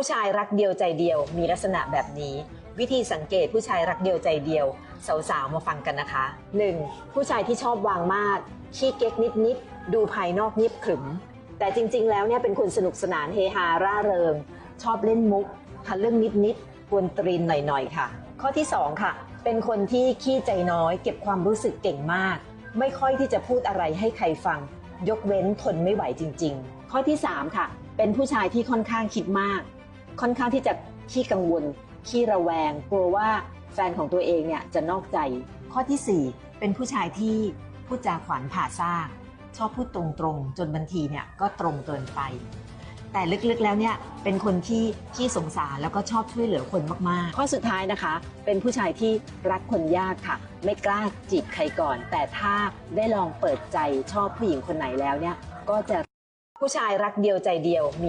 ผู้ชายรักเดียวใจเดียว มีลักษณะแบบนี้ วิธีสังเกตผู้ชายรักเดียวใจเดียว สาวๆมาฟังกันนะคะ 1. ผู้ชายที่ชอบวางมาดขี้เก๊กนิดๆดูภายนอกเงียบขรึม แต่จริง ๆ แล้วเนี่ยเป็นคนสนุกสนานเฮฮาร่าเริง ชอบเล่นมุกทะลึ่งนิดๆกวนตรีนหน่อยๆค่ะ ข้อที่ 2 ค่ะ เป็นคนที่ขี้ใจน้อย เก็บความรู้สึกเก่งมาก ไม่ค่อยที่จะพูดอะไรให้ใครฟัง ยกเว้นทนไม่ไหวจริง ๆ ข้อที่ 3 ค่ะ เป็นผู้ชายที่ค่อนข้างคิดมาก ค่อนข้างที่จะขี้กังวลขี้ระแวง กลัวว่าแฟนของตัวเองเนี่ยจะนอกใจ ข้อทีสี่ 4 เป็นผู้ชายที่พูดจาขวานผ่าซากชอบพูดตรงๆ จนบางทีเนี่ยก็ตรงเกินไป แต่ลึกๆแล้วเนี่ยเป็นคนที่ที่สงสารแล้วก็ชอบช่วยเหลือคนมากๆ ข้อสุดท้ายนะคะ เป็นผู้ชายที่รักคนยากค่ะ ไม่กล้าจีบใครก่อน แต่ถ้าได้ลองเปิดใจชอบผู้หญิงคนไหนแล้วเนี่ยก็จะผู้ชายรักเดียวใจเดียวมี